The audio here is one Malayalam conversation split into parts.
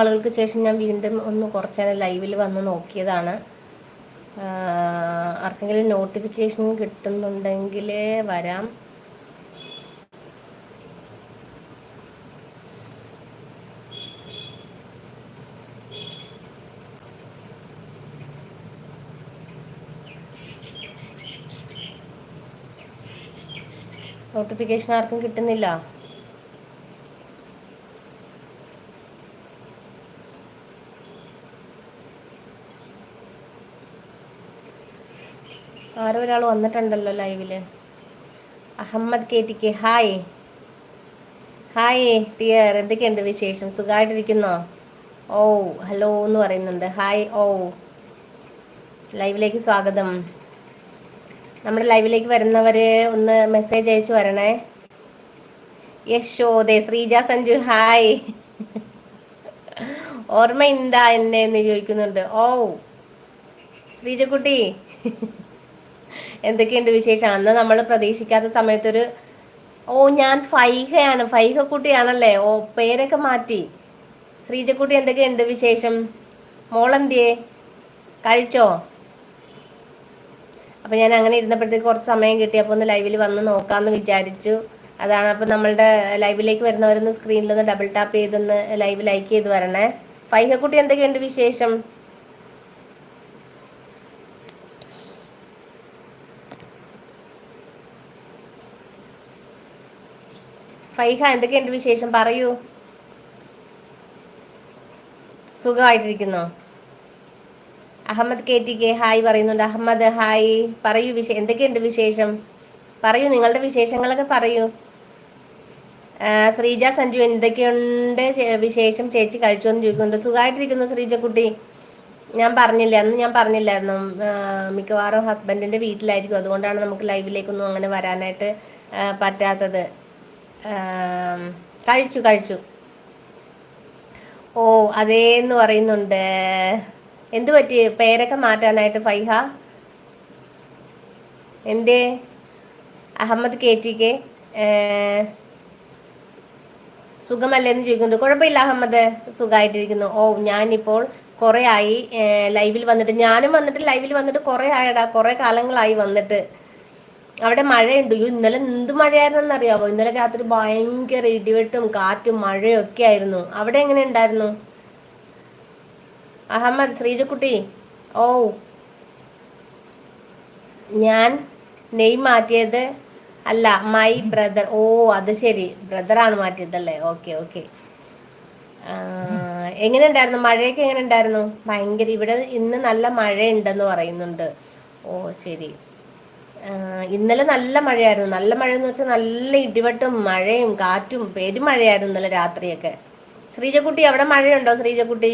ആളുകൾക്ക് ശേഷം ഞാൻ വീണ്ടും ഒന്ന് കുറച്ച് നേരം ലൈവിൽ വന്ന് നോക്കിയതാണ്. ആർക്കെങ്കിലും നോട്ടിഫിക്കേഷൻ കിട്ടുന്നുണ്ടെങ്കിൽ വരാം. നോട്ടിഫിക്കേഷൻ ആർക്കും കിട്ടുന്നില്ല? ആരോ ഒരാൾ വന്നിട്ടുണ്ടല്ലോ ലൈവിൽ Ahmed K T K hi. Hi dear എന്തൊക്കെയുണ്ട് വിശേഷം? സുഖമായിട്ടിരിക്കുന്നോ ഓ ഹലോ എന്ന് പറയുന്നുണ്ട്. Hi oh. ലൈവിലേക്ക് സ്വാഗതം. നമ്മുടെ ലൈവിലേക്ക് വരുന്നവർ ഒന്ന് മെസ്സേജ് അയച്ചു വരണേ. യശോദേ ശ്രീജ സഞ്ജു ഹായ്. ഓർമ്മയുണ്ടാ എന്നെ എന്ന് ചോദിക്കുന്നുണ്ട്. ഓ. ശ്രീജക്കുട്ടി. എന്തൊക്കെയുണ്ട് വിശേഷം? അന്ന് നമ്മൾ പ്രതീക്ഷിക്കാത്ത സമയത്തൊരു ഓ ഞാൻ ഫൈഹയാണ് ഫൈഹ കുട്ടിയാണല്ലേ ഓ പേരൊക്കെ മാറ്റി. ശ്രീജക്കുട്ടി എന്തൊക്കെയുണ്ട് വിശേഷം? മോളെന്തിയേ? കഴിച്ചോ? അപ്പോൾ ഞാൻ അങ്ങനെ ഇരുന്നപ്പോഴത്തേക്ക് കുറച്ച് സമയം കിട്ടി. അപ്പോൾ ഒന്ന് ലൈവിൽ വന്ന് നോക്കാന്ന് വിചാരിച്ചു. അതാണ് അപ്പോൾ നമ്മളുടെ ലൈവിലേക്ക് വരുന്നവരൊന്ന് സ്ക്രീനിലൊന്ന് ഡബിൾ ടാപ്പ് ചെയ്തൊന്ന് ലൈവ് ലൈക്ക് ചെയ്ത് വരണേ. ഫൈഹക്കുട്ടി എന്തൊക്കെയുണ്ട് വിശേഷം? ഫൈഹ എന്തൊക്കെയുണ്ട് വിശേഷം? പറയൂ. സുഖമായിട്ടിരിക്കുന്നോ? Ahmed K T K hi പറയുന്നുണ്ട്. അഹമ്മദ് ഹായ്. പറയൂ വിശേ എന്തൊക്കെയുണ്ട് വിശേഷം? പറയൂ നിങ്ങളുടെ വിശേഷങ്ങളൊക്കെ പറയൂ. ശ്രീജ സഞ്ജു എന്തൊക്കെയുണ്ട് വിശേഷം? ചേച്ചി കഴിച്ചു എന്ന് ചോദിക്കുന്നുണ്ട്. സുഖമായിട്ടിരിക്കുന്നു ശ്രീജ കുട്ടി ഞാൻ പറഞ്ഞില്ല അന്ന് ഞാൻ പറഞ്ഞില്ലായിരുന്നു. മിക്കവാറും ഹസ്ബൻഡിന്റെ വീട്ടിലായിരിക്കും. അതുകൊണ്ടാണ് നമുക്ക് ലൈവിലേക്കൊന്നും അങ്ങനെ വരാനായിട്ട് പറ്റാത്തത്. കഴിച്ചു കഴിച്ചു. ഓ അതേന്ന് പറയുന്നുണ്ട്. എന്തു പറ്റി? പേരൊക്കെ മാറ്റാനായിട്ട് ഫൈഹ? എന്തേ? Ahmed K T K. സുഖമല്ലെന്ന് ചോദിക്കുന്നുണ്ട്. കുഴപ്പമില്ല അഹമ്മദ്. സുഖമായിട്ടിരിക്കുന്നു ഓ ഞാനിപ്പോൾ കുറേ ആയി. ലൈവിൽ വന്നിട്ട് ഞാനും വന്നിട്ട് ലൈവിൽ വന്നിട്ട് കുറേ ആയടാ. കുറേ കാലങ്ങളായി വന്നിട്ട്. അവിടെ മഴയുണ്ട്. അയ്യോ ഇന്നലെ എന്ത് മഴയായിരുന്നെന്ന് അറിയാവോ ഇന്നലെ രാത്രി ഭയങ്കര ഇടിവെട്ടും കാറ്റും മഴയും ഒക്കെ ആയിരുന്നു. അവിടെ എങ്ങനെ ഉണ്ടായിരുന്നു? അഹമ്മദ് ശ്രീജക്കുട്ടി? ഓ. ഞാൻ നെയ് മാറ്റിയത് അല്ല മൈ ബ്രദർ ഓ അത് ശരി. ബ്രദറാണ് മാറ്റിയതല്ലേ? Okay okay. എങ്ങനെ ഉണ്ടായിരുന്നു? മഴയൊക്കെ എങ്ങനെ ഉണ്ടായിരുന്നു? ഭയങ്കര ഇവിടെ ഇന്ന് നല്ല മഴയുണ്ടെന്ന് പറയുന്നുണ്ട്. ഓ ശരി. ഇന്നലെ നല്ല മഴയായിരുന്നു. നല്ല മഴ എന്ന് വെച്ചാൽ നല്ല ഇടിവെട്ടും മഴയും കാറ്റും പെരുമഴയായിരുന്നു ഇന്നലെ രാത്രിയൊക്കെ. ശ്രീജക്കുട്ടി അവിടെ മഴയുണ്ടോ ശ്രീജക്കുട്ടി?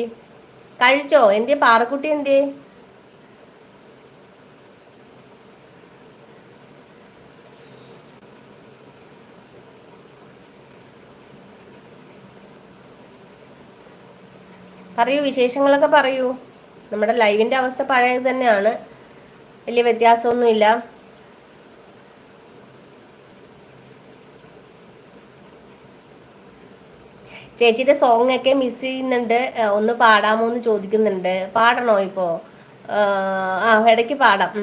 കഴിച്ചോ? എന്തിയെ? പാറക്കുട്ടി എന്തിയെ? പറയൂ വിശേഷങ്ങളൊക്കെ പറയൂ. നമ്മുടെ ലൈവിന്റെ അവസ്ഥ പഴയത് തന്നെയാണ് വലിയ വ്യത്യാസമൊന്നുമില്ല. ചേച്ചിയുടെ സോങ് ഒക്കെ മിസ് ചെയ്യുന്നുണ്ട്. ഒന്ന് പാടാമോ എന്ന് ചോദിക്കുന്നുണ്ട്. പാടണോ ഇപ്പോ? ആ ഇടയ്ക്ക് പാടാം.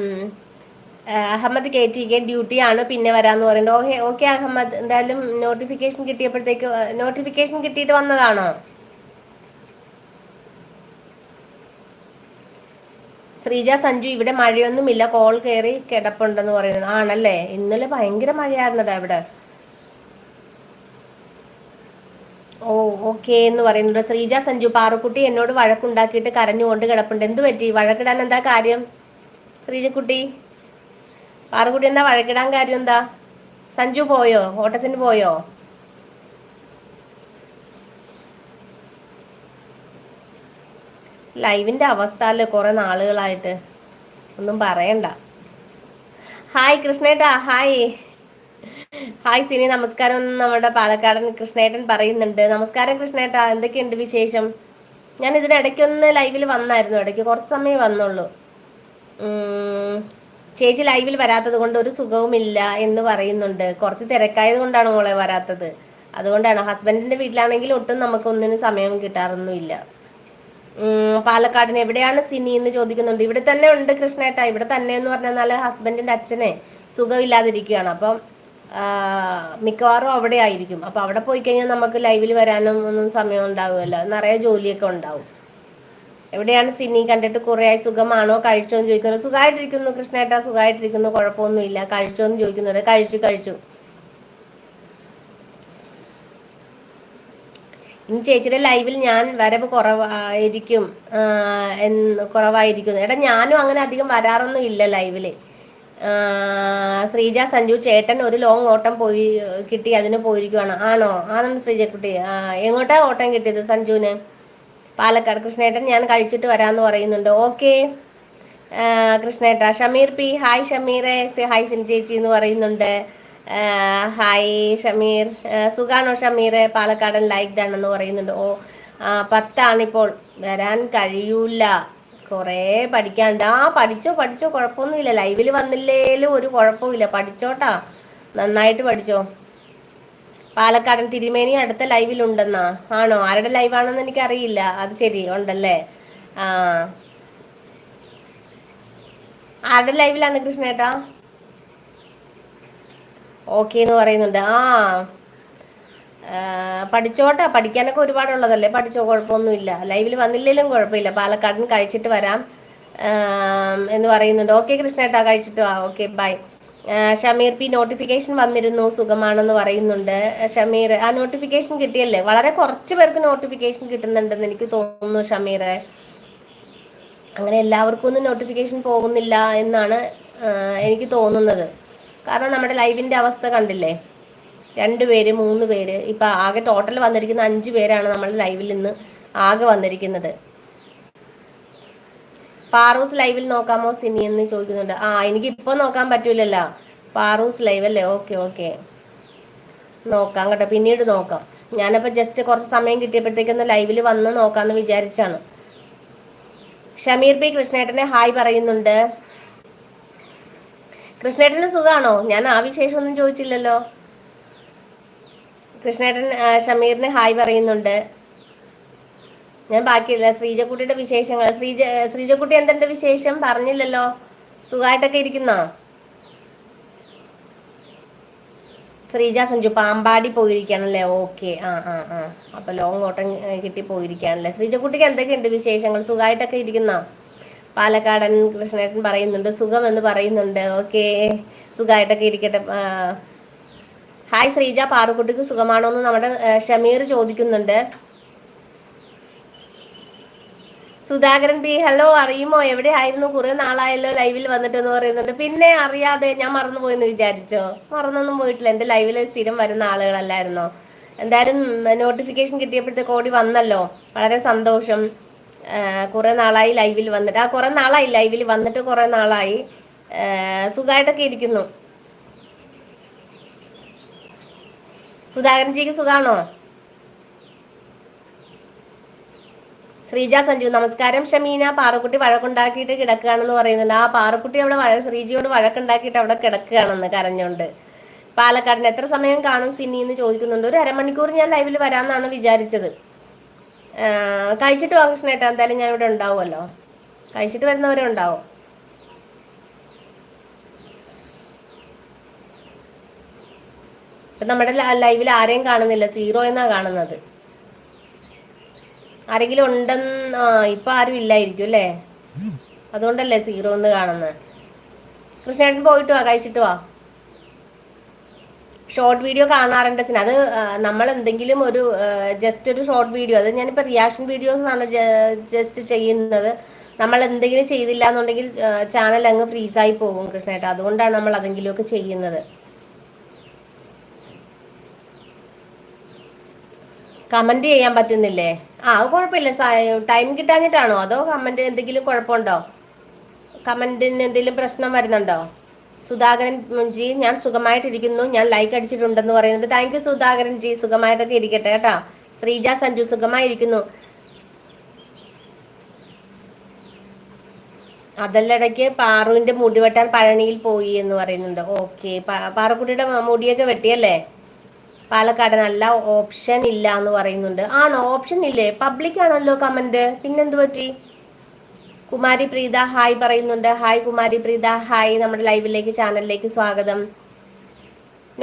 അഹമ്മദ് കെ ടി കെ ഡ്യൂട്ടിയാണ് പിന്നെ വരാന്ന് പറയുന്നത് ഓക്കെ ഓക്കെ അഹമ്മദ്. എന്തായാലും നോട്ടിഫിക്കേഷൻ കിട്ടിയപ്പോഴത്തേക്ക് നോട്ടിഫിക്കേഷൻ കിട്ടിയിട്ട് വന്നതാണോ? ശ്രീജ സഞ്ജു ഇവിടെ മഴയൊന്നുമില്ല. കോൾ കയറി കിടപ്പുണ്ടെന്ന് പറയുന്നത് ആണല്ലേ? ഇന്നലെ ഭയങ്കര മഴയായിരുന്നടാ ഇവിടെ ഓ ഓക്കെ എന്ന് പറയുന്നുണ്ട്. ശ്രീജ സഞ്ജു പാറുക്കുട്ടി എന്നോട് വഴക്കുണ്ടാക്കിയിട്ട് കരഞ്ഞുകൊണ്ട് കിടപ്പുണ്ട്. എന്ത് പറ്റി? വഴക്കിടാൻ എന്താ കാര്യം? ശ്രീജക്കുട്ടി പാറുക്കുട്ടി എന്താ വഴക്കിടാൻ കാര്യം എന്താ? സഞ്ജു പോയോ? ഓട്ടത്തിന് പോയോ? ലൈവിന്റെ അവസ്ഥ അല്ലേ കുറെ നാളുകളായിട്ട്? ഒന്നും പറയണ്ട. ഹായ് കൃഷ്ണേട്ടാ ഹായ്. ഹായ് സിനി നമസ്കാരം. നമ്മുടെ പാലക്കാടൻ കൃഷ്ണേട്ടൻ പറയുന്നുണ്ട്. നമസ്കാരം കൃഷ്ണേട്ട എന്തൊക്കെയുണ്ട് വിശേഷം? ഞാൻ ഇതിന് ഇടയ്ക്കൊന്ന് ലൈവിൽ വന്നായിരുന്നു. ഇടയ്ക്ക് കുറച്ച് സമയം വന്നുള്ളൂ. ചേച്ചി ലൈവിൽ വരാത്തത് കൊണ്ട് ഒരു സുഖവുമില്ല എന്ന് പറയുന്നുണ്ട്. കുറച്ച് തിരക്കായത് കൊണ്ടാണ് മോളെ വരാത്തത്. അതുകൊണ്ടാണ്. ഹസ്ബൻഡിന്റെ വീട്ടിലാണെങ്കിൽ ഒട്ടും നമുക്ക് ഒന്നിനും സമയം കിട്ടാറൊന്നുമില്ല. പാലക്കാടിന് എവിടെയാണ് സിനി എന്ന് ചോദിക്കുന്നുണ്ട്. ഇവിടെ തന്നെ ഉണ്ട് കൃഷ്ണേട്ട. ഇവിടെ തന്നെ എന്ന് പറഞ്ഞാൽ ഹസ്ബൻഡിന്റെ അച്ഛനെ സുഖമില്ലാതിരിക്കുകയാണ്. അപ്പം മിക്കവാറും അവിടെ ആയിരിക്കും. അപ്പോൾ അവിടെ പോയി കഴിഞ്ഞാൽ നമുക്ക് ലൈവിൽ വരാനും ഒന്നും സമയം ഉണ്ടാവുമല്ലോ നിറയെ ജോലിയൊക്കെ ഉണ്ടാവും. എവിടെയാണ് സിനി കണ്ടിട്ട് കുറേ ആയി സുഖമാണോ കഴിച്ചോ എന്ന് ചോദിക്കുന്നത് സുഖമായിട്ടിരിക്കുന്നു കൃഷ്ണേട്ട സുഖമായിട്ടിരിക്കുന്നു കുഴപ്പമൊന്നുമില്ല. കഴിച്ചോ എന്ന് ചോദിക്കുന്നുണ്ട് കഴിച്ചു കഴിച്ചു. ഇനി ചേച്ചിയുടെ ലൈവിൽ ഞാൻ വരവ് കുറവായിരിക്കും കുറവായിരിക്കുന്നു. എടാ ഞാനും അങ്ങനെ അധികം വരാറൊന്നും ഇല്ല ലൈവിൽ ശ്രീജ സഞ്ജു ചേട്ടൻ ഒരു ലോങ് ഓട്ടം പോയി കിട്ടി അതിന് പോയിരിക്കുവാണ്. ആണോ? ആണെന്ന് ശ്രീജക്കുട്ടി. എങ്ങോട്ടാ ഓട്ടം കിട്ടിയത് സഞ്ജുവിന്? പാലക്കാട്. കൃഷ്ണേട്ടൻ ഞാൻ കഴിച്ചിട്ട് വരാമെന്ന് പറയുന്നുണ്ട്. ഓക്കെ കൃഷ്ണേട്ട ഷമീർ പി. ഹായ് ഷമീറെ. ഹായ് സിൻ ചേച്ചി എന്ന് പറയുന്നുണ്ട്. ഹായ് ഷമീർ. സുഖാണോ ഷമീർ പാലക്കാടൻ ലൈക്ഡ് ആണെന്ന് പറയുന്നുണ്ട്. ഓ പത്താണിപ്പോൾ. വരാൻ കഴിയൂല. കുറേ പഠിക്കാണ്ട് ആ പഠിച്ചോ പഠിച്ചോ കുഴപ്പമൊന്നുമില്ല ലൈവിൽ വന്നില്ലേലും ഒരു കുഴപ്പമില്ല പഠിച്ചോട്ടാ. നന്നായിട്ട് പഠിച്ചോ. പാലക്കാടൻ തിരുമേനി അടുത്ത ലൈവിലുണ്ടെന്നാ ആണോ? ആരുടെ ലൈവാണെന്ന് എനിക്കറിയില്ല. അത് ശരി ഉണ്ടല്ലേ? ആ. ആരുടെ ലൈവിലാണ് കൃഷ്ണേട്ടാ? ഓക്കെ എന്ന് പറയുന്നുണ്ട്. ആ. പഠിച്ചോട്ടെ. പഠിക്കാനൊക്കെ ഒരുപാടുള്ളതല്ലേ? പഠിച്ചോ കുഴപ്പമൊന്നുമില്ല. ലൈവിൽ വന്നില്ലെങ്കിലും കുഴപ്പമില്ല. പാലക്കാടിന് കഴിച്ചിട്ട് വരാം. എന്ന് പറയുന്നുണ്ട്. ഓക്കെ കൃഷ്ണേട്ടാ കഴിച്ചിട്ട് വാ. Okay bye Shameer P notification വന്നിരുന്നു. സുഖമാണെന്ന് പറയുന്നുണ്ട്. ഷമീർ ആ നോട്ടിഫിക്കേഷൻ കിട്ടിയല്ലേ? വളരെ കുറച്ച് പേർക്ക് നോട്ടിഫിക്കേഷൻ കിട്ടുന്നുണ്ടെന്ന് എനിക്ക് തോന്നുന്നു ഷമീർ അങ്ങനെ എല്ലാവർക്കും ഒന്നും നോട്ടിഫിക്കേഷൻ പോകുന്നില്ല എന്നാണ് എനിക്ക് തോന്നുന്നത്. കാരണം നമ്മുടെ ലൈവിന്റെ അവസ്ഥ കണ്ടില്ലേ? രണ്ട് പേര് മൂന്ന് പേര്. ഇപ്പം ആകെ ടോട്ടൽ വന്നിരിക്കുന്ന അഞ്ച് പേരാണ് നമ്മൾ ലൈവിൽ നിന്ന് ആകെ വന്നിരിക്കുന്നത്. പാറൂസ് ലൈവിൽ നോക്കാമോ സിനി എന്ന് ചോദിക്കുന്നുണ്ട്. ആ എനിക്ക് ഇപ്പോൾ നോക്കാൻ പറ്റൂലല്ലോ. പാറൂസ് ലൈവ് അല്ലേ? ഓക്കെ ഓക്കെ നോക്കാം കേട്ടോ. പിന്നീട് നോക്കാം. ഞാനപ്പോൾ ജസ്റ്റ് കുറച്ച് സമയം കിട്ടിയപ്പോഴത്തേക്കൊന്ന് ലൈവിൽ വന്ന് നോക്കാന്ന് വിചാരിച്ചാണ്. ഷമീർ പി കൃഷ്ണേട്ടനെ ഹായ് പറയുന്നുണ്ട്. കൃഷ്ണേട്ടന് സുഖമാണോ ഞാൻ ആ വിശേഷമൊന്നും ചോദിച്ചില്ലല്ലോ. കൃഷ്ണേട്ടൻ ഷമീറിന് ഹായ് പറയുന്നുണ്ട്. ഞാൻ ബാക്കിയില്ല ശ്രീജക്കുട്ടിയുടെ വിശേഷങ്ങൾ. ശ്രീജ ശ്രീജക്കുട്ടി എന്തെന്റെ വിശേഷം? പറഞ്ഞില്ലല്ലോ. സുഖമായിട്ടൊക്കെ ഇരിക്കുന്നോ? ശ്രീജ സഞ്ജു പാമ്പാടി പോയിരിക്കുകയാണല്ലേ? ഓക്കെ ആ ആ ആ. അപ്പൊ ലോങ് ഓട്ടം കിട്ടി പോയിരിക്കുകയാണല്ലേ. ശ്രീജക്കുട്ടിക്ക് എന്തൊക്കെയുണ്ട് വിശേഷങ്ങൾ? സുഖമായിട്ടൊക്കെ ഇരിക്കുന്നോ? പാലക്കാടൻ കൃഷ്ണേട്ടൻ പറയുന്നുണ്ട് സുഖം എന്ന് പറയുന്നുണ്ട്. ഓക്കെ സുഖമായിട്ടൊക്കെ ഇരിക്കട്ടെ ഹായ് ശ്രീജ പാറുക്കുട്ടിക്ക് സുഖമാണോ എന്ന് നമ്മുടെ ഷമീർ ചോദിക്കുന്നുണ്ട്. സുധാകരൻ പി ഹലോ അറിയുമോ? എവിടെ ആയിരുന്നു കുറെ നാളായല്ലോ ലൈവിൽ വന്നിട്ട് എന്ന് പറയുന്നുണ്ട്. പിന്നെ അറിയാതെ ഞാൻ മറന്നുപോയെന്ന് വിചാരിച്ചോ? മറന്നൊന്നും പോയിട്ടില്ല. എന്റെ ലൈവിൽ സ്ഥിരം വരുന്ന ആളുകളല്ലായിരുന്നോ? എന്തായാലും നോട്ടിഫിക്കേഷൻ കിട്ടിയപ്പോഴത്തേക്ക് ഓടി വന്നല്ലോ. വളരെ സന്തോഷം. കുറെ നാളായി ലൈവിൽ വന്നിട്ട്. ആ കുറെ നാളായി ലൈവിൽ വന്നിട്ട് കുറെ നാളായി. സുഖമായിട്ടൊക്കെ ഇരിക്കുന്നു. സുധാകരൻജിക്ക് സുഖാണോ? ശ്രീജ സഞ്ജു നമസ്കാരം. ഷമീന പാറക്കുട്ടി വഴക്കുണ്ടാക്കിയിട്ട് കിടക്കുകയാണെന്ന് പറയുന്നുണ്ട്. ആ പാറക്കുട്ടി അവിടെ വഴ ശ്രീജിയോട് വഴക്കുണ്ടാക്കിയിട്ട് അവിടെ കിടക്കുകയാണെന്ന് കരഞ്ഞോണ്ട് പാലക്കാടിന് എത്ര സമയം കാണും സിനി എന്ന് ചോദിക്കുന്നുണ്ട്. ഒരു അരമണിക്കൂർ ഞാൻ ലൈവിൽ വരാമെന്നാണ് വിചാരിച്ചത്. കഴിച്ചിട്ട് വാ കൃഷ്ണേട്ടാ. എന്തായാലും ഞാൻ ഇവിടെ ഉണ്ടാവുമല്ലോ. കഴിച്ചിട്ട് വരുന്നവരെ ഉണ്ടാവും ഇപ്പം നമ്മുടെ ലൈവിൽ ആരെയും കാണുന്നില്ല. സീറോ എന്നാ കാണുന്നത്. ആരെങ്കിലും ഉണ്ടെന്ന് ഇപ്പം ആരും ഇല്ലായിരിക്കും അല്ലേ? അതുകൊണ്ടല്ലേ സീറോ എന്ന് കാണുന്നത് കൃഷ്ണേട്ടൻ പോയിട്ട് വാ കഴിച്ചിട്ട് വാ. ഷോർട്ട് വീഡിയോ കാണാറുണ്ട് സിന. അത് നമ്മൾ എന്തെങ്കിലും ഒരു ജസ്റ്റ് ഒരു ഷോർട്ട് വീഡിയോ അത് ഞാനിപ്പോൾ റിയാക്ഷൻ വീഡിയോസ് ആണ് ജസ്റ്റ് ചെയ്യുന്നത്. നമ്മൾ എന്തെങ്കിലും ചെയ്തില്ല എന്നുണ്ടെങ്കിൽ ചാനൽ അങ്ങ് ഫ്രീസായി പോകും കൃഷ്ണേട്ട. അതുകൊണ്ടാണ് നമ്മൾ അതെങ്കിലുമൊക്കെ ചെയ്യുന്നത്. കമന്റ് ചെയ്യാൻ പറ്റുന്നില്ലേ? ആ അത് കുഴപ്പമില്ല. ടൈം കിട്ടാഞ്ഞിട്ടാണോ? അതോ കമന്റ് എന്തെങ്കിലും കുഴപ്പമുണ്ടോ? കമന്റിന് എന്തെങ്കിലും പ്രശ്നം വരുന്നുണ്ടോ? സുധാകരൻ ജി ഞാൻ സുഖമായിട്ടിരിക്കുന്നു. ഞാൻ ലൈക്ക് അടിച്ചിട്ടുണ്ടെന്ന് പറയുന്നുണ്ട്. Thank you Sudhakaran ji. സുഖമായിട്ടൊക്കെ ഇരിക്കട്ടെ കേട്ടോ. ശ്രീജ സഞ്ജു സുഖമായിരിക്കുന്നു. അതല്ലടയ്ക്ക് പാറുവിന്റെ മുടി വെട്ടാൻ പഴനിയിൽ പോയി എന്ന് പറയുന്നുണ്ട്. ഓക്കെ പാറക്കുട്ടിയുടെ മുടിയൊക്കെ വെട്ടിയല്ലേ? പാലക്കാട് നല്ല ഓപ്ഷൻ ഇല്ല എന്ന് പറയുന്നുണ്ട്. ആണോ? ഓപ്ഷൻ ഇല്ലേ? പബ്ലിക് ആണല്ലോ കമന്റ് പിന്നെന്ത് പറ്റി? കുമാരി പ്രീത ഹായ് പറയുന്നുണ്ട്. ഹായ് കുമാരി പ്രീത. ഹായ് നമ്മുടെ ലൈവിലേക്ക് ചാനലിലേക്ക് സ്വാഗതം.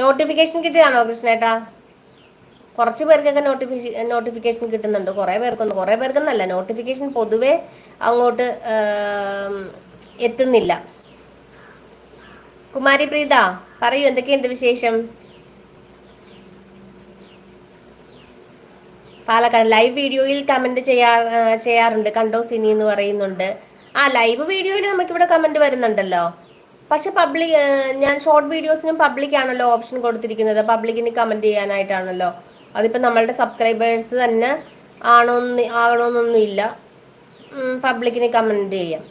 നോട്ടിഫിക്കേഷൻ കിട്ടിയതാണോ കൃഷ്ണേട്ടാ? കുറച്ച് പേർക്കൊക്കെ നോട്ടിഫിക്കേഷൻ നോട്ടിഫിക്കേഷൻ കിട്ടുന്നുണ്ട്. കുറേ പേർക്കൊന്നും കുറേ പേർക്കൊന്നല്ല. നോട്ടിഫിക്കേഷൻ പൊതുവേ അങ്ങോട്ട് എത്തുന്നില്ല. കുമാരി പ്രീത പറയൂ എന്തൊക്കെയുണ്ട് വിശേഷം? പാലക്കാട് ലൈവ് വീഡിയോയിൽ കമന്റ് ചെയ്യാ ചെയ്യാറുണ്ട്. കണ്ടോ സിനി എന്ന് പറയുന്നുണ്ട്. ആ ലൈവ് വീഡിയോയിൽ നമുക്കിവിടെ കമന്റ് വരുന്നുണ്ടല്ലോ. പക്ഷെ പബ്ലിക് ഞാൻ ഷോർട്ട് വീഡിയോസിനും പബ്ലിക് ആണല്ലോ ഓപ്ഷൻ കൊടുത്തിരിക്കുന്നത്. പബ്ലിക്കിന് കമന്റ് ചെയ്യാനായിട്ടാണല്ലോ. അതിപ്പോൾ നമ്മളുടെ സബ്സ്ക്രൈബേഴ്സ് തന്നെ ആണോന്ന് ആകണോന്നൊന്നും ഇല്ല പബ്ലിക്കിന് കമന്റ് ചെയ്യാം.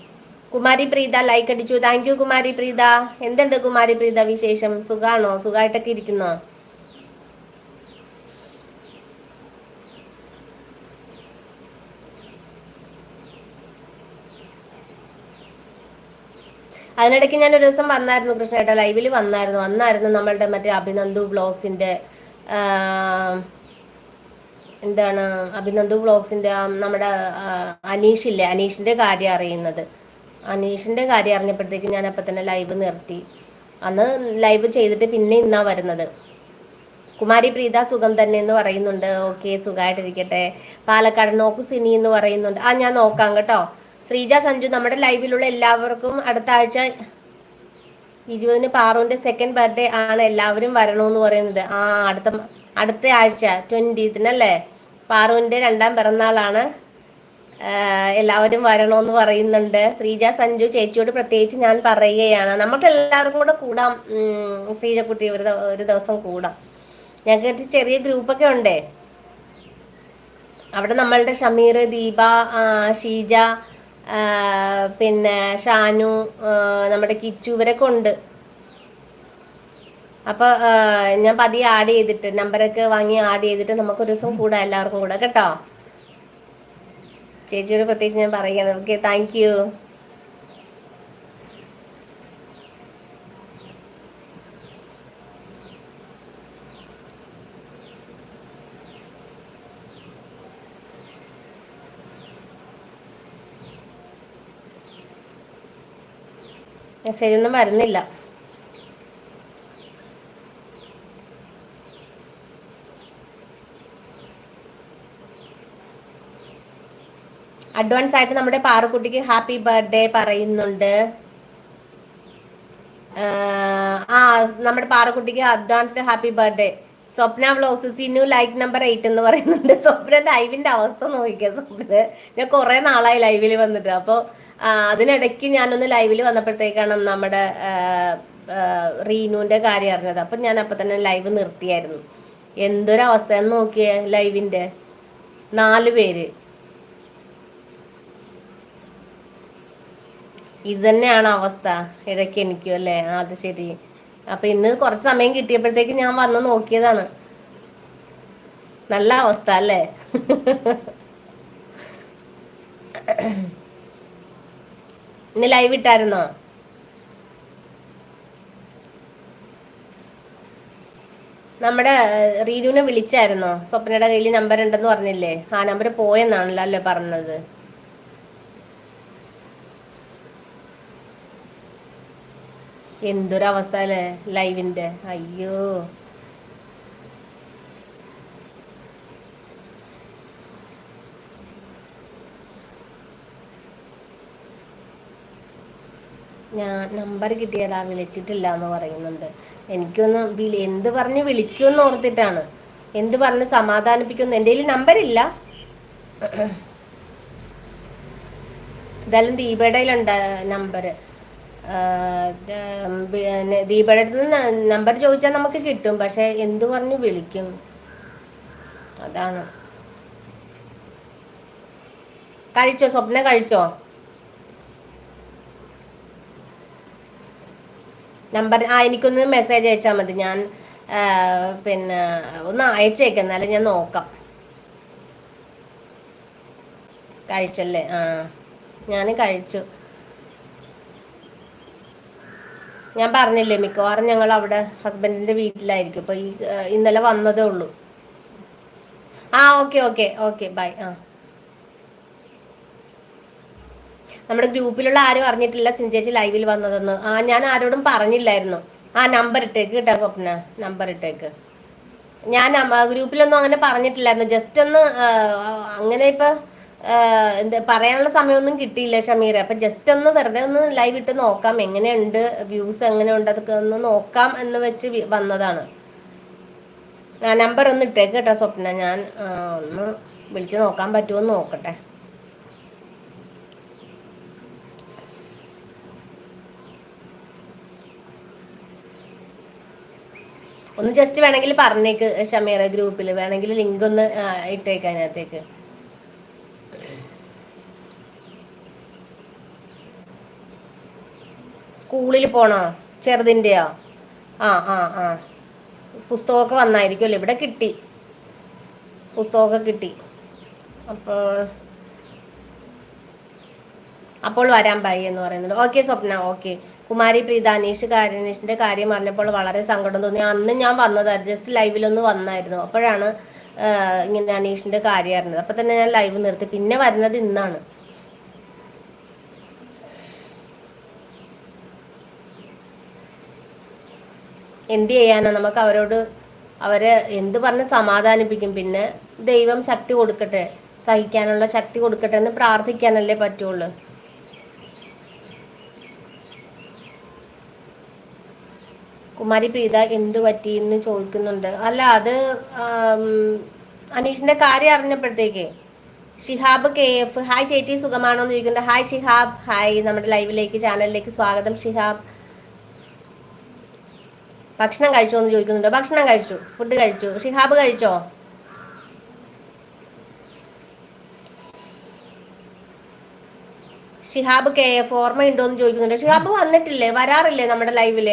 കുമാരി പ്രീത ലൈക്ക് അടിച്ചു. Thank you Kumari Preetha. എന്തുണ്ട് കുമാരി പ്രീത വിശേഷം? സുഖാണോ? സുഖമായിട്ടൊക്കെ ഇരിക്കുന്നോ? അതിനിടയ്ക്ക് ഞാൻ ഒരു ദിവസം വന്നായിരുന്നു കൃഷ്ണേട്ട ലൈവിൽ വന്നായിരുന്നു. വന്നായിരുന്നു നമ്മളുടെ മറ്റേ അഭിനന്ദു വ്ളോഗ്സിന്റെ എന്താണ് അഭിനന്ദു വ്ളോഗ്സിന്റെ നമ്മുടെ അനീഷില്ലേ അനീഷിന്റെ കാര്യം അറിയുന്നത്. അനീഷിന്റെ കാര്യം അറിഞ്ഞപ്പോഴത്തേക്ക് ഞാൻ അപ്പം തന്നെ ലൈവ് നിർത്തി. അന്ന് ലൈവ് ചെയ്തിട്ട് പിന്നെ ഇന്നാ വരുന്നത്. കുമാരി പ്രീത സുഖം തന്നെ എന്ന് പറയുന്നുണ്ട്. ഓക്കെ സുഖമായിട്ടിരിക്കട്ടെ പാലക്കാട് നോക്കു സിനി എന്ന് പറയുന്നുണ്ട്. ആ ഞാൻ നോക്കാം കേട്ടോ. ശ്രീജ സഞ്ജു നമ്മുടെ ലൈവിലുള്ള എല്ലാവർക്കും അടുത്ത ആഴ്ച ഇരുപതിന് പാറുവിന്റെ സെക്കൻഡ് ബർത്ത്ഡേ ആണ് എല്ലാവരും വരണമെന്ന് പറയുന്നത്. ആ അടുത്ത അടുത്ത ആഴ്ച ട്വന്റീത്തിനല്ലേ പാറുവിന്റെ രണ്ടാം പിറന്നാളാണ്. എല്ലാവരും വരണമെന്ന് പറയുന്നുണ്ട്. ശ്രീജ സഞ്ജു ചേച്ചിയോട് പ്രത്യേകിച്ച് ഞാൻ പറയുകയാണ്. നമുക്ക് എല്ലാവർക്കും കൂടെ കൂടാം. ശ്രീജ കുട്ടി ഒരു ഒരു ദിവസം കൂടാം. ഞങ്ങൾക്ക് ചെറിയ ഗ്രൂപ്പൊക്കെ ഉണ്ടേ. അവിടെ നമ്മളുടെ ഷമീർ ദീപ ഷീജ പിന്നെ ഷാനു നമ്മുടെ കിച്ചു ഇവരൊക്കെ ഉണ്ട്. അപ്പോൾ ഞാൻ പതിയെ ആഡ് ചെയ്തിട്ട് നമ്പറൊക്കെ വാങ്ങി ആഡ് ചെയ്തിട്ട് നമുക്ക് ഒരു ദിവസം കൂടാം എല്ലാവർക്കും കൂടെ കേട്ടോ. ചേച്ചിയോട് പ്രത്യേകിച്ച് ഞാൻ പറയാം ഓക്കെ താങ്ക് മെസ്സേജ് ഒന്നും വരുന്നില്ല. അഡ്വാൻസ് ആയിട്ട് നമ്മുടെ പാറക്കുട്ടിക്ക് ഹാപ്പി ബർത്ത്ഡേ പറയുന്നുണ്ട്. ആ നമ്മുടെ പാറക്കുട്ടിക്ക് advanced happy birthday Swapna vlogs Sinu like number eight എന്ന് പറയുന്നുണ്ട്. സ്വപ്ന ലൈവിന്റെ അവസ്ഥ നോക്കിക്കുക സ്വപ്ന. ഞാൻ കുറെ നാളായി ലൈവിൽ വന്നിട്ട്. അപ്പോൾ അതിനിടയ്ക്ക് ഞാനൊന്ന് ലൈവിൽ വന്നപ്പോഴത്തേക്കാണ് നമ്മുടെ റീനുവിന്റെ കാര്യം അറിഞ്ഞത്. അപ്പം ഞാൻ അപ്പം തന്നെ ലൈവ് നിർത്തിയായിരുന്നു. എന്തൊരവസ്ഥ എന്ന് നോക്കിയേ ലൈവിന്റെ. നാല് പേര്. ഇത് തന്നെയാണ് അവസ്ഥ ഇടയ്ക്ക് എനിക്കും അല്ലേ? അത് ശരി. അപ്പൊ ഇന്ന് കുറച്ച് സമയം കിട്ടിയപ്പോഴത്തേക്ക് ഞാൻ വന്ന് നോക്കിയതാണ്. നല്ല അവസ്ഥ അല്ലേ? ഇന്ന് ലൈവ് ഇട്ടായിരുന്നോ? നമ്മുടെ റീനുവിനെ വിളിച്ചായിരുന്നോ? സ്വപ്നയുടെ കയ്യിൽ നമ്പർ ഉണ്ടെന്ന് പറഞ്ഞില്ലേ? ആ നമ്പർ പോയെന്നാണല്ലോ അല്ലേ പറഞ്ഞത്? എന്തൊരവസ്ഥ അല്ലേ ലൈവിന്റെ അയ്യോ. ഞാൻ നമ്പർ കിട്ടിയാലാ വിളിച്ചിട്ടില്ല എന്ന് പറയുന്നുണ്ട്. എനിക്കൊന്ന് എന്ത് പറഞ്ഞ് വിളിക്കുമെന്ന് ഓർത്തിട്ടാണ്. എന്ത് പറഞ്ഞ് സമാധാനിപ്പിക്കുന്നു? എന്റെ കയ്യിൽ നമ്പരില്ല. എന്തായാലും ദീപയുടെ നമ്പർ ദീപയുടെ അടുത്ത് നമ്പർ ചോദിച്ചാൽ നമുക്ക് കിട്ടും പക്ഷെ എന്ത് പറഞ്ഞ് വിളിക്കും? അതാണ്. കഴിച്ചോ? സ്വപ്ന കഴിച്ചോ? നമ്പർ ആ എനിക്കൊന്ന് മെസ്സേജ് അയച്ചാൽ മതി. ഞാൻ പിന്നെ ഒന്ന് അയച്ചേക്കാം. എന്നാലും ഞാൻ നോക്കാം. കഴിച്ചല്ലേ? ആ ഞാൻ കഴിച്ചു. ഞാൻ പറഞ്ഞില്ലേ മിക്കവാറും ഞങ്ങൾ അവിടെ ഹസ്ബൻഡിന്റെ വീട്ടിലായിരിക്കും. അപ്പോൾ ഈ ഇന്നലെ വന്നതേ ഉള്ളൂ. ആ ഓക്കെ ഓക്കെ ഓക്കെ ബൈ ആ. നമ്മുടെ ഗ്രൂപ്പിലുള്ള ആരും അറിഞ്ഞിട്ടില്ല സിൻചേച്ചി ലൈവിൽ വന്നതെന്ന്. ആ ഞാൻ ആരോടും പറഞ്ഞില്ലായിരുന്നു. ആ നമ്പർ ഇട്ടേക്ക് കേട്ടോ സ്വപ്ന. നമ്പർ ഇട്ടേക്ക്. ഞാൻ ഗ്രൂപ്പിലൊന്നും അങ്ങനെ പറഞ്ഞിട്ടില്ലായിരുന്നു. ജസ്റ്റ് ഒന്ന് അങ്ങനെ ഇപ്പൊ എന്താ പറയാനുള്ള സമയമൊന്നും കിട്ടിയില്ല ഷമീർ അപ്പൊ ജസ്റ്റ് ഒന്ന് വെറുതെ ഒന്ന് ലൈവ് ഇട്ട് നോക്കാം. എങ്ങനെയുണ്ട്? വ്യൂസ് എങ്ങനെയുണ്ട്? അതൊക്കെ ഒന്ന് നോക്കാം എന്ന് വെച്ച് വന്നതാണ്. നമ്പർ ഒന്ന് ഇട്ടേക്ക് കേട്ടോ സ്വപ്ന. ഞാൻ ഒന്ന് വിളിച്ച് നോക്കാൻ പറ്റുമോ എന്ന് നോക്കട്ടെ. ഒന്ന് ജസ്റ്റ് വേണമെങ്കിൽ പറഞ്ഞേക്ക് ഷമീറ ഗ്രൂപ്പിൽ വേണമെങ്കിൽ ലിങ്ക് ഒന്ന് ഇട്ടേക്കാനകത്തേക്ക് സ്കൂളിൽ പോണോ? ചെറുതിന്റെയോ ആ ആ ആ. പുസ്തകമൊക്കെ വന്നായിരിക്കുമല്ലോ ഇവിടെ കിട്ടി. പുസ്തകമൊക്കെ കിട്ടി. അപ്പോൾ അപ്പോൾ വരാൻ ബൈ എന്ന് പറയുന്നുണ്ട് ഓക്കെ സ്വപ്ന ഓക്കെ കുമാരി പ്രീത അനീഷ് അനീഷിന്റെ കാര്യം പറഞ്ഞപ്പോൾ വളരെ സങ്കടം തോന്നി. അന്ന് ഞാൻ വന്നത് ജസ്റ്റ് ലൈവിലൊന്ന് വന്നായിരുന്നു. അപ്പോഴാണ് ഇങ്ങനെ അനീഷിന്റെ കാര്യം അറിഞ്ഞത്. അപ്പൊ തന്നെ ഞാൻ ലൈവ് നിർത്തി. പിന്നെ വരുന്നത് ഇന്നാണ്. എന്ത് ചെയ്യാനാ? നമുക്ക് അവരോട് അവരെ എന്ത് പറഞ്ഞ് സമാധാനിപ്പിക്കും? പിന്നെ ദൈവം ശക്തി കൊടുക്കട്ടെ. സഹിക്കാനുള്ള ശക്തി കൊടുക്കട്ടെ എന്ന് പ്രാർത്ഥിക്കാനല്ലേ പറ്റുള്ളൂ. കുമാരി പ്രീത എന്തു പറ്റി? എന്ന് ചോദിക്കുന്നുണ്ട്. അല്ല അത് അനീഷിന്റെ കാര്യം അറിഞ്ഞപ്പോഴത്തേക്ക് ഷിഹാബ് കെ എഫ് ഹായ് ചേച്ചി സുഖമാണോ? എന്ന് ചോദിക്കുന്നുണ്ട്. ഹായ് ഷിഹാബ് ഹായ് നമ്മുടെ ലൈവിലേക്ക് ചാനലിലേക്ക് സ്വാഗതം ഷിഹാബ്. ഭക്ഷണം കഴിച്ചോ? എന്ന് ചോദിക്കുന്നുണ്ട്. ഭക്ഷണം കഴിച്ചു ഫുഡ് കഴിച്ചു. ഷിഹാബ് കഴിച്ചോ? ഷിഹാബ് കെ എഫ് ഓർമ്മയുണ്ടോ? എന്ന് ചോദിക്കുന്നുണ്ട്. ഷിഹാബ് വന്നിട്ടില്ലേ? വരാറില്ലേ നമ്മുടെ ലൈവിൽ?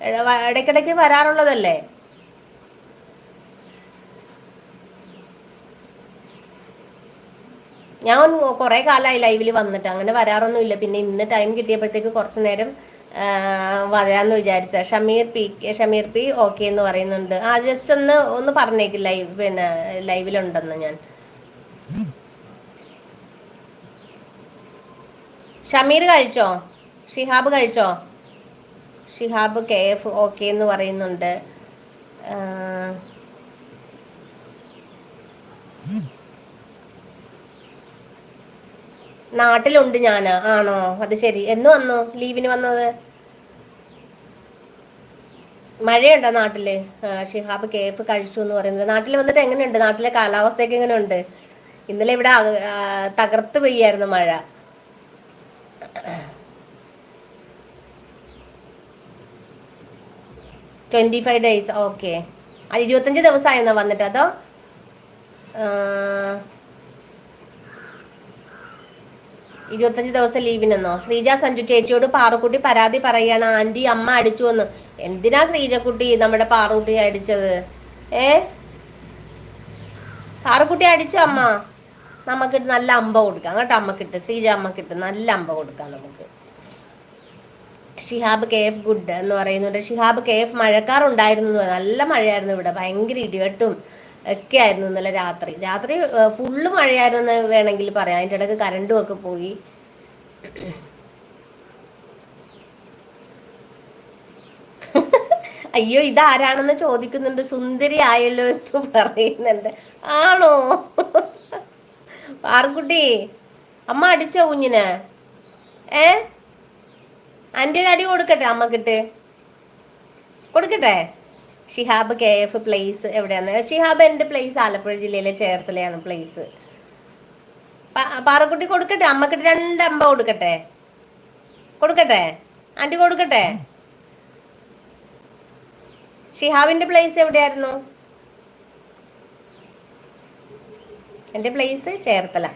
ഇടയ്ക്കിടയ്ക്ക് വരാറുള്ളതല്ലേ? ഞാൻ കുറെ കാലമായി ലൈവിൽ വന്നിട്ട് അങ്ങനെ വരാറൊന്നുമില്ല. പിന്നെ ഇന്ന് ടൈം കിട്ടിയപ്പോഴത്തേക്ക് കുറച്ച് നേരം വരാന്ന് വിചാരിച്ച Shameer P Shameer P okay എന്ന് പറയുന്നുണ്ട്. ആ ജസ്റ്റ് ഒന്ന് ഒന്ന് പറഞ്ഞേക്ക് ലൈവ് പിന്നെ ലൈവിലുണ്ടെന്ന് ഞാൻ. ഷമീർ കഴിച്ചോ? ഷിഹാബ് കഴിച്ചോ? ഷിഹാബ് കെ എഫ് ഓക്കെ എന്ന് പറയുന്നുണ്ട്. നാട്ടിലുണ്ട് ഞാൻ ആണോ? അത് ശരി. എന്ന് വന്നു? ലീവിന് വന്നത്? മഴയുണ്ടോ നാട്ടിൽ? ഷിഹാബ് കേഫ് കഴിച്ചു എന്ന് പറയുന്നത് നാട്ടിൽ വന്നിട്ട് എങ്ങനെയുണ്ട്? നാട്ടിലെ കാലാവസ്ഥയൊക്കെ എങ്ങനെയുണ്ട്? ഇന്നലെ ഇവിടെ തകർത്ത് പെയ്യായിരുന്നു മഴ. ട്വന്റി ഫൈവ് ഡേയ്സ് ഓക്കെ അത് ഇരുപത്തഞ്ച് ദിവസമായിരുന്നോ വന്നിട്ട് അതോ? ഇരുപത്തഞ്ച് ദിവസം ലീവിനെന്നോ? ശ്രീജ സഞ്ജു ചേച്ചിയോട് പാറുക്കുട്ടി പരാതി പറയാണ് ആന്റി അമ്മ അടിച്ചു എന്ന് എന്തിനാ ശ്രീജക്കുട്ടി നമ്മുടെ പാറുക്കുട്ടി അടിച്ചത്? ഏ? പാറുക്കുട്ടി അടിച്ചു അമ്മ? നമുക്കിട്ട് നല്ല അമ്പ കൊടുക്കാം. കേട്ടോ അമ്മക്കിട്ട് ശ്രീജ അമ്മക്കിട്ട് നല്ല അമ്പ കൊടുക്കാം നമുക്ക്. ഷിഹാബ് കെ എഫ് ഗുഡ് എന്ന് പറയുന്നുണ്ട്. ഷിഹാബ് കെ എഫ് മഴക്കാർ മഴക്കാറുണ്ടായിരുന്നു. നല്ല മഴയായിരുന്നു ഇവിടെ. ഭയങ്കര ഇടിവെട്ടും ഒക്കെ ആയിരുന്നു ഇന്നലെ രാത്രി. രാത്രി ഫുള്ള് മഴയായിരുന്നു വേണമെങ്കിൽ പറയാം. അതിന്റെ ഇടയ്ക്ക് കരണ്ടും ഒക്കെ പോയി. അയ്യോ ഇതാരാണെന്ന് ചോദിക്കുന്നുണ്ട്. സുന്ദരി ആയല്ലോ എന്ന് പറയുന്നുണ്ട്. ആണോ? ആർക്കുട്ടി അമ്മ അടിച്ചോ കുഞ്ഞിനെ? ഏ? അന്റെ അടി കൊടുക്കട്ടെ അമ്മക്കിട്ട്? കൊടുക്കട്ടെ? ഷിഹാബ് കെ എഫ് പ്ലേസ് എവിടെയാണ് ഷിഹാബ് എന്റെ പ്ലേസ് ആലപ്പുഴ ജില്ലയിലെ ചേർത്തലയാണ് പ്ലേസ് പാറക്കുട്ടി കൊടുക്കട്ടെ? അമ്മക്കിട്ട് രണ്ടമ്പ കൊടുക്കട്ടെ? കൊടുക്കട്ടെ? ആന്റി കൊടുക്കട്ടെ? ഷിഹാബിന്റെ പ്ലേസ് എവിടെയായിരുന്നു? എന്റെ പ്ലേസ് ചേർത്തല.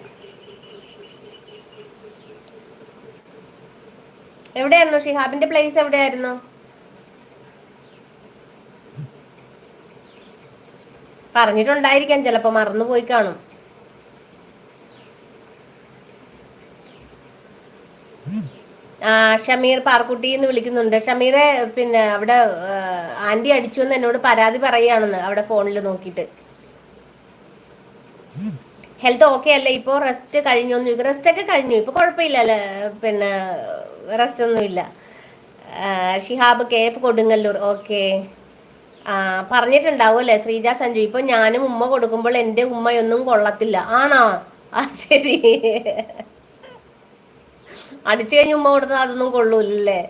എവിടെയായിരുന്നു ഷിഹാബിന്റെ പ്ലേസ് എവിടെയായിരുന്നു? പറഞ്ഞിട്ടുണ്ടായിരിക്കാം ചിലപ്പോ മറന്നുപോയി കാണും. ആ ഷമീർ പാർക്കുട്ടി എന്ന് വിളിക്കുന്നുണ്ട്. ഷമീറെ പിന്നെ അവിടെ ആന്റി അടിച്ചു എന്ന് എന്നോട് പരാതി പറയുകയാണെന്ന് അവിടെ ഫോണിൽ നോക്കിയിട്ട്. ഹെൽത്ത് ഓക്കെ അല്ലേ? ഇപ്പോൾ റെസ്റ്റ് കഴിഞ്ഞു. റെസ്റ്റ് ഒക്കെ കഴിഞ്ഞു. ഇപ്പൊ കുഴപ്പമില്ല അല്ലേ പിന്നെ റെസ്റ്റ് ഒന്നുമില്ല Shihab K F Kodungallur. Okay. ആ പറഞ്ഞിട്ടുണ്ടാവും അല്ലേ ശ്രീജ സഞ്ജു? ഇപ്പൊ ഞാനും ഉമ്മ കൊടുക്കുമ്പോൾ എന്റെ ഉമ്മയൊന്നും കൊള്ളത്തില്ല. ആണോ? ആ ശരി. അടിച്ചു കഴിഞ്ഞ് ഉമ്മ കൊടുത്താൽ അതൊന്നും കൊള്ളൂല്ലേ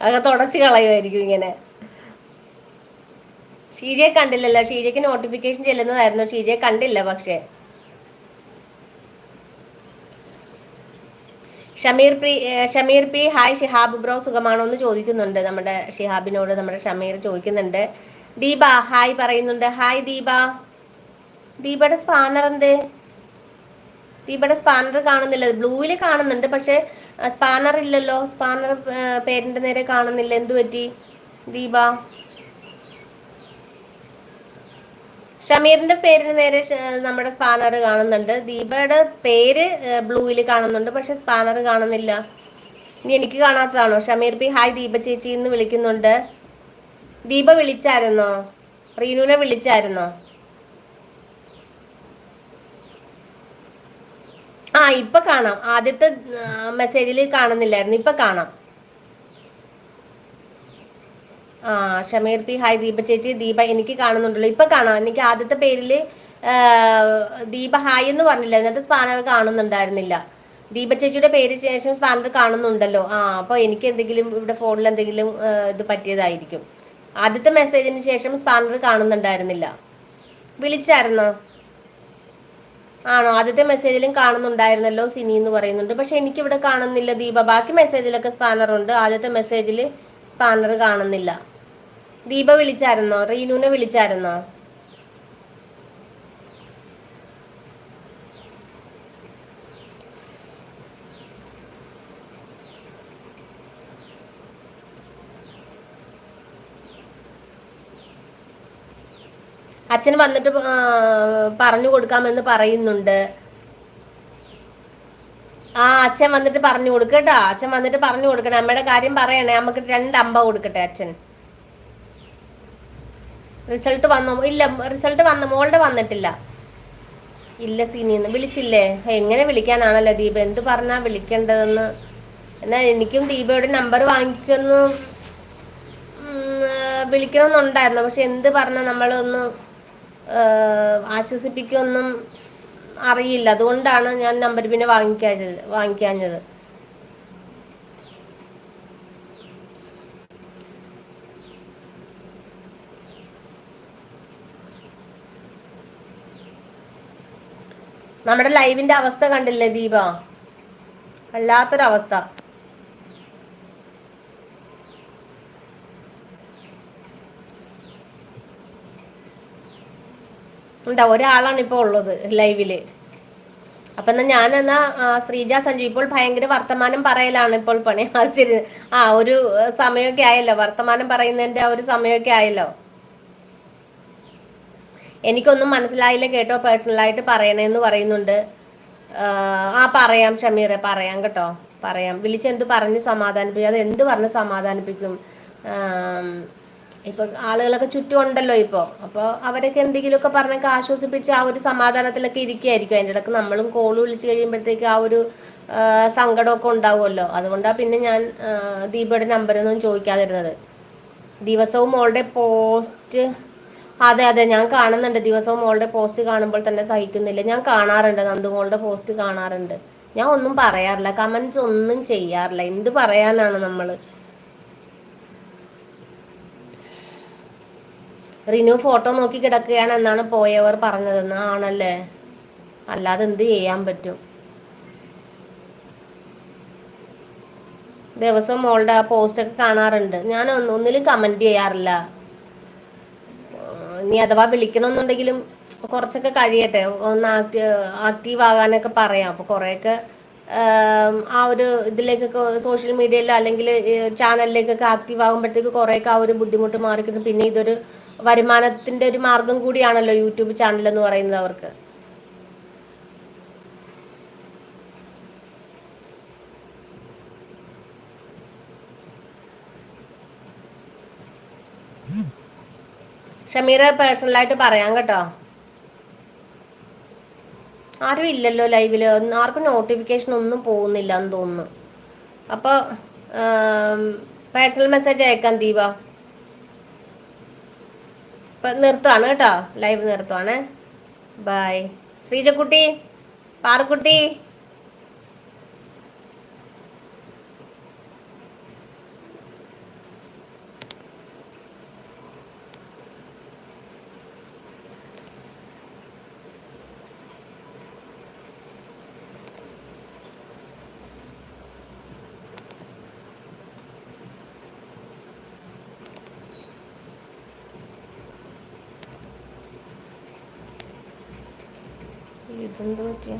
അതൊക്കെ തുടച്ച് കളയുമായിരിക്കും ഇങ്ങനെ. ഷീജയെ കണ്ടില്ലല്ലോ? ഷീജയ്ക്ക് നോട്ടിഫിക്കേഷൻ ചെല്ലുന്നതായിരുന്നു. ഷീജയെ കണ്ടില്ല പക്ഷേ. Shameer P Shameer P hi Shihab bro സുഖമാണോ എന്ന് ചോദിക്കുന്നുണ്ട്. നമ്മുടെ ഷിഹാബിനോട് നമ്മുടെ ഷമീർ ചോദിക്കുന്നുണ്ട്. ദീപ ഹായ് പറയുന്നുണ്ട്. ഹായ് ദീപ. ദീപയുടെ സ്പാനർ എന്ത്? ദീപയുടെ സ്പാനർ കാണുന്നില്ല. ബ്ലൂവിൽ കാണുന്നുണ്ട് പക്ഷെ സ്പാനർ ഇല്ലല്ലോ. സ്പാനർ പേരിന്റെ നേരെ കാണുന്നില്ല. എന്തുപറ്റി ദീപ. ഷമീറിന്റെ പേരിന് നേരെ നമ്മുടെ സ്പാനർ കാണുന്നുണ്ട്. ദീപയുടെ പേര് ബ്ലൂവിൽ കാണുന്നുണ്ട്. പക്ഷെ സ്പാനർ കാണുന്നില്ല. ഇനി എനിക്ക് കാണാത്തതാണോ? ഷമീർ പി ഹായ് ദീപ ചേച്ചി എന്ന് വിളിക്കുന്നുണ്ട്. ദീപ വിളിച്ചായിരുന്നോ? റീനുവിനെ വിളിച്ചായിരുന്നോ? ആ ഇപ്പൊ കാണാം. ആദ്യത്തെ മെസ്സേജിൽ കാണുന്നില്ലായിരുന്നു. ഇപ്പൊ കാണാം. ആ ഷമീർ പി ഹായ് ദീപ ചേച്ചി. ദീപ എനിക്ക് കാണുന്നുണ്ടല്ലോ. ഇപ്പൊ കാണാം. എനിക്ക് ആദ്യത്തെ പേരിൽ ദീപ ഹായ് എന്ന് പറഞ്ഞില്ല. ഇന്നത്തെ സ്പാനർ കാണുന്നുണ്ടായിരുന്നില്ല. ദീപ ചേച്ചിയുടെ പേര് ശേഷം സ്പാനർ കാണുന്നുണ്ടല്ലോ. ആ അപ്പൊ എനിക്ക് എന്തെങ്കിലും ഇവിടെ ഫോണിൽ എന്തെങ്കിലും ഇത് പറ്റിയതായിരിക്കും. ആദ്യത്തെ മെസ്സേജിന് ശേഷം സ്പാനർ കാണുന്നുണ്ടായിരുന്നില്ല. വിളിച്ചായിരുന്നോ? ആണോ? ആദ്യത്തെ മെസ്സേജിലും കാണുന്നുണ്ടായിരുന്നല്ലോ സിനി എന്ന് പറയുന്നുണ്ട്. പക്ഷെ എനിക്കിവിടെ കാണുന്നില്ല ദീപ. ബാക്കി മെസ്സേജിലൊക്കെ സ്പാനർ ഉണ്ട്. ആദ്യത്തെ മെസ്സേജിൽ സ്പാനർ കാണുന്നില്ല. ദീപ വിളിച്ചായിരുന്നോ? റീനുവിനെ വിളിച്ചായിരുന്നോ? അച്ഛൻ വന്നിട്ട് പറഞ്ഞു കൊടുക്കാമെന്ന് പറയുന്നുണ്ട്. ആ അച്ഛൻ വന്നിട്ട് പറഞ്ഞു കൊടുക്കട്ടോ അച്ഛൻ വന്നിട്ട് പറഞ്ഞു കൊടുക്കണേ. അമ്മയുടെ കാര്യം പറയണേ. നമുക്ക് രണ്ട് അമ്പ കൊടുക്കട്ടെ അച്ഛൻ. റിസൾട്ട് വന്നു. ഇല്ല റിസൾട്ട് വന്നു. മോളുടെ വന്നിട്ടില്ല. ഇല്ല സീനിന്ന് വിളിച്ചില്ലേ? എങ്ങനെ വിളിക്കാനാണല്ലോ ദീപ? എന്ത് പറഞ്ഞാ വിളിക്കേണ്ടതെന്ന്? എന്നാ എനിക്കും ദീപയുടെ നമ്പർ വാങ്ങിച്ചൊന്ന് വിളിക്കണമെന്നുണ്ടായിരുന്നു. പക്ഷെ എന്ത് പറഞ്ഞാൽ നമ്മളൊന്ന് ആശ്വസിപ്പിക്കൊന്നും അറിയില്ല. അതുകൊണ്ടാണ് ഞാൻ നമ്പർ പിന്നെ വാങ്ങിക്കാഞ്ഞത് വാങ്ങിക്കാഞ്ഞത്. നമ്മുടെ ലൈവിന്റെ അവസ്ഥ കണ്ടില്ലേ ദീപ? വല്ലാത്തൊരവസ്ഥ. ഉണ്ടാ ഒരാളാണ് ഇപ്പോൾ ഉള്ളത് ലൈവിൽ. അപ്പൊ എന്നാ ഞാൻ എന്നാ ശ്രീജ സഞ്ജു ഇപ്പോൾ ഭയങ്കര വർത്തമാനം പറയലാണ് ഇപ്പോൾ പണി. ശരി. ആ ഒരു സമയമൊക്കെ ആയല്ലോ. വർത്തമാനം പറയുന്നതിന്റെ ആ ഒരു സമയമൊക്കെ ആയല്ലോ. എനിക്കൊന്നും മനസ്സിലായില്ല കേട്ടോ പേഴ്സണലായിട്ട് പറയണേന്ന് പറയുന്നുണ്ട്. ആ പറയാം ഷമീറെ പറയാം കേട്ടോ പറയാം. വിളിച്ചെന്ത് പറഞ്ഞ് സമാധാനിപ്പിക്കും അത് എന്ത് പറഞ്ഞ് സമാധാനിപ്പിക്കും? ഇപ്പൊ ആളുകളൊക്കെ ചുറ്റും ഉണ്ടല്ലോ ഇപ്പോൾ അപ്പോൾ അവരൊക്കെ എന്തെങ്കിലുമൊക്കെ പറഞ്ഞൊക്കെ ആശ്വസിപ്പിച്ച് ആ ഒരു സമാധാനത്തിലൊക്കെ ഇരിക്കുകയായിരിക്കും അതിന്റെ ഇടയ്ക്ക് നമ്മളും കോൾ വിളിച്ച് കഴിയുമ്പോഴത്തേക്ക് ആ ഒരു സങ്കടമൊക്കെ ഉണ്ടാവുമല്ലോ. അതുകൊണ്ടാണ് പിന്നെ ഞാൻ ദീപയുടെ നമ്പരൊന്നും ചോദിക്കാതിരുന്നത്. ദിവസവും മോളുടെ പോസ്റ്റ് അതെ അതെ. ഞാൻ കാണുന്നുണ്ട്. ദിവസവും മോളുടെ പോസ്റ്റ് കാണുമ്പോൾ തന്നെ സഹിക്കുന്നില്ല. ഞാൻ കാണാറുണ്ട്. നന്ദുമോളുടെ പോസ്റ്റ് കാണാറുണ്ട്. ഞാൻ ഒന്നും പറയാറില്ല. കമന്റ്സ് ഒന്നും ചെയ്യാറില്ല. എന്ത് പറയാനാണ് നമ്മൾ റിനു ഫോട്ടോ നോക്കി കിടക്കുകയാണ് എന്നാണ് പോയവർ പറഞ്ഞതെന്ന് ആണല്ലേ? അല്ലാതെ എന്ത് ചെയ്യാൻ പറ്റും? ദിവസം മോളുടെ ആ പോസ്റ്റൊക്കെ കാണാറുണ്ട്. ഞാൻ ഒന്നിലും കമന്റ് ചെയ്യാറില്ല. ഇനി അഥവാ വിളിക്കണമെന്നുണ്ടെങ്കിലും കുറച്ചൊക്കെ കഴിയട്ടെ. ഒന്ന് ആക്റ്റീവ് ആക്റ്റീവ് ആകാനൊക്കെ പറയാം. അപ്പോൾ കുറേയൊക്കെ ആ ഒരു ഇതിലേക്കൊക്കെ സോഷ്യൽ മീഡിയയിൽ അല്ലെങ്കിൽ ചാനലിലേക്കൊക്കെ ആക്റ്റീവ് ആകുമ്പോഴത്തേക്ക് കുറേയൊക്കെ ആ ഒരു ബുദ്ധിമുട്ട് മാറിക്കിട്ടും. പിന്നെ ഇതൊരു വരുമാനത്തിന്റെ ഒരു മാർഗം കൂടിയാണല്ലോ യൂട്യൂബ് ചാനൽ എന്ന് പറയുന്നത് അവർക്ക്. ഷമീറ പേഴ്സണലായിട്ട് പറയാം കേട്ടോ. ആരും ഇല്ലല്ലോ ലൈവിൽ ആർക്കും നോട്ടിഫിക്കേഷൻ ഒന്നും പോകുന്നില്ല എന്ന് തോന്നുന്നു. അപ്പോൾ പേഴ്സണൽ മെസ്സേജ് അയക്കാം ദീപ. ഇപ്പം നിർത്തുവാണ് കേട്ടോ. ലൈവ് നിർത്തുവാണ്. ബായ് ശ്രീജക്കുട്ടി പാറക്കുട്ടി. 真的我真